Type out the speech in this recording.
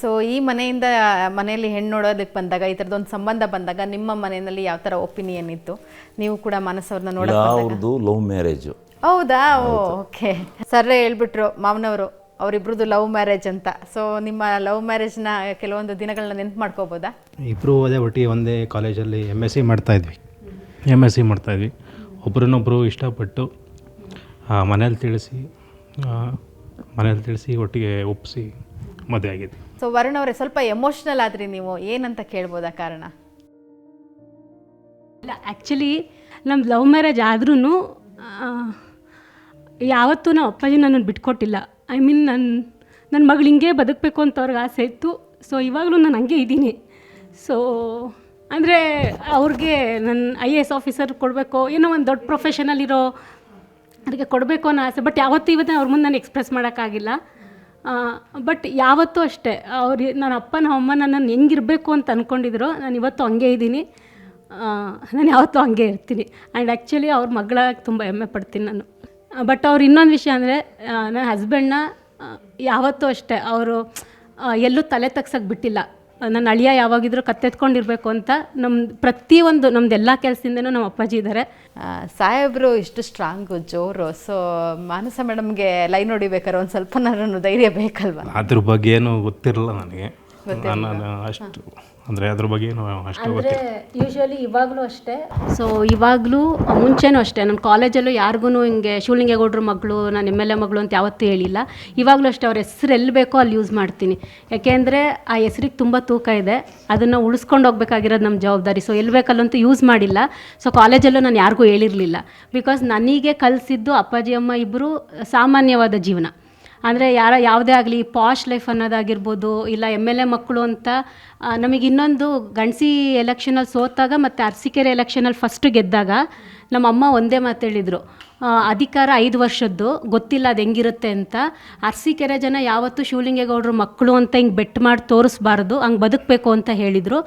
So ಈ ಮನೆಯಿಂದ ಮನೆಯಲ್ಲಿ ಹೆಣ್ಣು ನೋಡೋದಕ್ಕೆ ಬಂದಾಗ ಈ ಥರದೊಂದು ಸಂಬಂಧ ಬಂದಾಗ ನಿಮ್ಮ ಮನೆಯಲ್ಲಿ ಯಾವ ಥರ ಒಪಿನಿಯನ್ ಇತ್ತು? ನೀವು ಕೂಡ ಮನಸ್ಸವ್ರನ್ನ ನೋಡೋದು ಅವ್ರದ್ದು ಲವ್ ಮ್ಯಾರೇಜು. ಹೌದಾ? ಓಕೆ. ಸರ್ರೇ ಹೇಳ್ಬಿಟ್ರು ಮಾವನವರು ಅವರಿಬ್ರದ್ದು ಲವ್ ಮ್ಯಾರೇಜ್ ಅಂತ. ಸೊ ನಿಮ್ಮ ಲವ್ ಮ್ಯಾರೇಜ್ನ ಕೆಲವೊಂದು ದಿನಗಳನ್ನ ನೆನ್ಪು ಮಾಡ್ಕೋಬೋದಾ? ಇಬ್ಬರು ಅದೇ ಒಟ್ಟಿಗೆ ಒಂದೇ ಕಾಲೇಜಲ್ಲಿ ಎಂ ಎಸ್ ಸಿ ಮಾಡ್ತಾಯಿದ್ವಿ ಎಂ ಎಸ್ ಸಿ ಮಾಡ್ತಾಯಿದ್ವಿ ಒಬ್ರನ್ನೊಬ್ಬರು ಇಷ್ಟಪಟ್ಟು ಮನೇಲಿ ತಿಳಿಸಿ ಮನೇಲಿ ತಿಳಿಸಿ ಒಟ್ಟಿಗೆ ಒಪ್ಪಿಸಿ ಮದುವೆ ಆಗಿದೆ ಸೊ ವರುಣ್ ಅವರೇ ಸ್ವಲ್ಪ ಎಮೋಷ್ನಲ್ ಆದ್ರಿ ನೀವು. ಏನಂತ ಕೇಳ್ಬೋದಾ ಕಾರಣ? ಇಲ್ಲ ಆ್ಯಕ್ಚುಲಿ ನಮ್ಮ ಲವ್ ಮ್ಯಾರೇಜ್ ಆದ್ರೂ ಯಾವತ್ತೂ ನಮ್ಮ ಅಪ್ಪಾಜಿ ನನ್ನನ್ನು ಬಿಟ್ಕೊಟ್ಟಿಲ್ಲ. ಐ ಮೀನ್ ನನ್ನ ನನ್ನ ಮಗಳು ಹಿಂಗೆ ಬದುಕಬೇಕು ಅಂತ ಅವ್ರಿಗೆ ಆಸೆ ಇತ್ತು. ಸೊ ಇವಾಗಲೂ ನಾನು ಹಂಗೆ ಇದ್ದೀನಿ. ಸೊ ಅಂದರೆ ಅವ್ರಿಗೆ ನನ್ನ ಐ ಎ ಎಸ್ ಆಫೀಸರ್ ಕೊಡಬೇಕು ಏನೋ ಒಂದು ದೊಡ್ಡ ಪ್ರೊಫೆಷನಲ್ಲಿರೋ ಅದಕ್ಕೆ ಕೊಡಬೇಕು ಅನ್ನೋ ಆಸೆ. ಬಟ್ ಯಾವತ್ತೂ ಇವತ್ತು ಅವ್ರ ಮುಂದೆ ನಾನು ಎಕ್ಸ್ಪ್ರೆಸ್ ಮಾಡೋಕ್ಕಾಗಿಲ್ಲ ಬಟ್ ಯಾವತ್ತೂ ಅಷ್ಟೇ. ಅವ್ರು ನನ್ನ ಅಪ್ಪ ನಮ್ಮ ಅಮ್ಮ ನನ್ನನ್ನು ಹೆಂಗಿರಬೇಕು ಅಂತ ಅಂದ್ಕೊಂಡಿದ್ರು ನಾನು ಇವತ್ತು ಹಂಗೆ ಇದ್ದೀನಿ. ನಾನು ಯಾವತ್ತೂ ಹಂಗೆ ಇರ್ತೀನಿ. ಆ್ಯಂಡ್ ಆ್ಯಕ್ಚುಲಿ ಅವ್ರ ಮಗಳಾಗಿ ತುಂಬ ಹೆಮ್ಮೆ ಪಡ್ತೀನಿ ನಾನು. ಬಟ್ ಅವ್ರು ಇನ್ನೊಂದು ವಿಷಯ ಅಂದರೆ ನನ್ನ ಹಸ್ಬೆಂಡ್ನ ಯಾವತ್ತೂ ಅಷ್ಟೇ. ಅವರು ಎಲ್ಲೂ ತಲೆ ತಗ್ಸಕ್ಕೆ ಬಿಟ್ಟಿಲ್ಲ. ನನ್ನ ಅಳಿಯ ಯಾವಾಗಿದ್ರೂ ಕತ್ತೆತ್ಕೊಂಡಿರ್ಬೇಕು ಅಂತ ನಮ್ಮ ಪ್ರತಿಯೊಂದು ನಮ್ದು ಎಲ್ಲ ಕೆಲಸದಿಂದನೂ ನಮ್ಮ ಅಪ್ಪಾಜಿ ಇದ್ದಾರೆ ಸಾಹೇಬರು ಸಾಹೇಬ್ರು ಇಷ್ಟು ಸ್ಟ್ರಾಂಗು ಜೋರು ಸೊ ಮಾನಸ ಮೇಡಮ್ಗೆ ಲೈನ್ ಹೊಡಿಬೇಕಾದ್ರೆ ಒಂದು ಸ್ವಲ್ಪ ನಾನು ಧೈರ್ಯ ಬೇಕಲ್ವಾ? ಅದ್ರ ಬಗ್ಗೆ ಏನು ಗೊತ್ತಿರಲ್ಲ ನನಗೆ. ನಾನು ಅಷ್ಟು. ಅಂದರೆ ಅದ್ರ ಬಗ್ಗೆ ಏನು ಅಷ್ಟು ಅಂದರೆ ಯೂಶ್ವಲಿ ಇವಾಗಲೂ ಅಷ್ಟೇ. ಸೊ ಇವಾಗಲೂ ಮುಂಚೆನೂ ಅಷ್ಟೇ. ನಮ್ಮ ಕಾಲೇಜಲ್ಲೂ ಯಾರಿಗೂ ಹಿಂಗೆ ಶಿವಲಿಂಗೇಗೌಡ್ರ ಮಗಳು ನಾನು ಎಂ ಎಲ್ ಎ ಮಗಳು ಅಂತ ಯಾವತ್ತೂ ಹೇಳಿಲ್ಲ. ಇವಾಗಲೂ ಅಷ್ಟೇ ಅವ್ರ ಹೆಸ್ರು ಎಲ್ಲಿ ಬೇಕೋ ಅಲ್ಲಿ ಯೂಸ್ ಮಾಡ್ತೀನಿ. ಯಾಕೆಂದರೆ ಆ ಹೆಸ್ರಿಗೆ ತುಂಬ ತೂಕ ಇದೆ. ಅದನ್ನು ಉಳಿಸ್ಕೊಂಡು ಹೋಗ್ಬೇಕಾಗಿರೋದು ನಮ್ಮ ಜವಾಬ್ದಾರಿ. ಸೊ ಎಲ್ಲಿ ಬೇಕಲ್ಲಂತೂ ಯೂಸ್ ಮಾಡಿಲ್ಲ ಸೊ ಕಾಲೇಜಲ್ಲೂ ನಾನು ಯಾರಿಗೂ ಹೇಳಿರಲಿಲ್ಲ. ಬಿಕಾಸ್ ನನಗೆ ಕಲಿಸಿದ್ದು ಅಪ್ಪಾಜಿ ಅಮ್ಮ ಇಬ್ಬರು ಸಾಮಾನ್ಯವಾದ ಜೀವನ. ಅಂದರೆ ಯಾರ ಯಾವುದೇ ಆಗಲಿ ಪಾಶ್ ಲೈಫ್ ಅನ್ನೋದಾಗಿರ್ಬೋದು ಇಲ್ಲ ಎಂ ಎಲ್ ಎ ಮಕ್ಕಳು ಅಂತ ನಮಗೆ ಇನ್ನೊಂದು ಗಣಸಿ ಎಲೆಕ್ಷನಲ್ಲಿ ಸೋತಾಗ ಮತ್ತು ಅರಸೀಕೆರೆ ಎಲೆಕ್ಷನಲ್ಲಿ ಫಸ್ಟ್ ಗೆದ್ದಾಗ ನಮ್ಮ ಅಮ್ಮ ಒಂದೇ ಮಾತು ಹೇಳಿದರು. ಅಧಿಕಾರ ಐದು ವರ್ಷದ್ದು, ಗೊತ್ತಿಲ್ಲ ಅದು ಹೆಂಗಿರುತ್ತೆ ಅಂತ. ಅರಸೀಕೆರೆ ಜನ ಯಾವತ್ತೂ ಶಿವಲಿಂಗೇಗೌಡರು ಮಕ್ಕಳು ಅಂತ ಹಿಂಗೆ ಬೆಟ್ ಮಾಡಿ ತೋರಿಸ್ಬಾರ್ದು, ಹಂಗೆ ಬದುಕಬೇಕು ಅಂತ ಹೇಳಿದರು.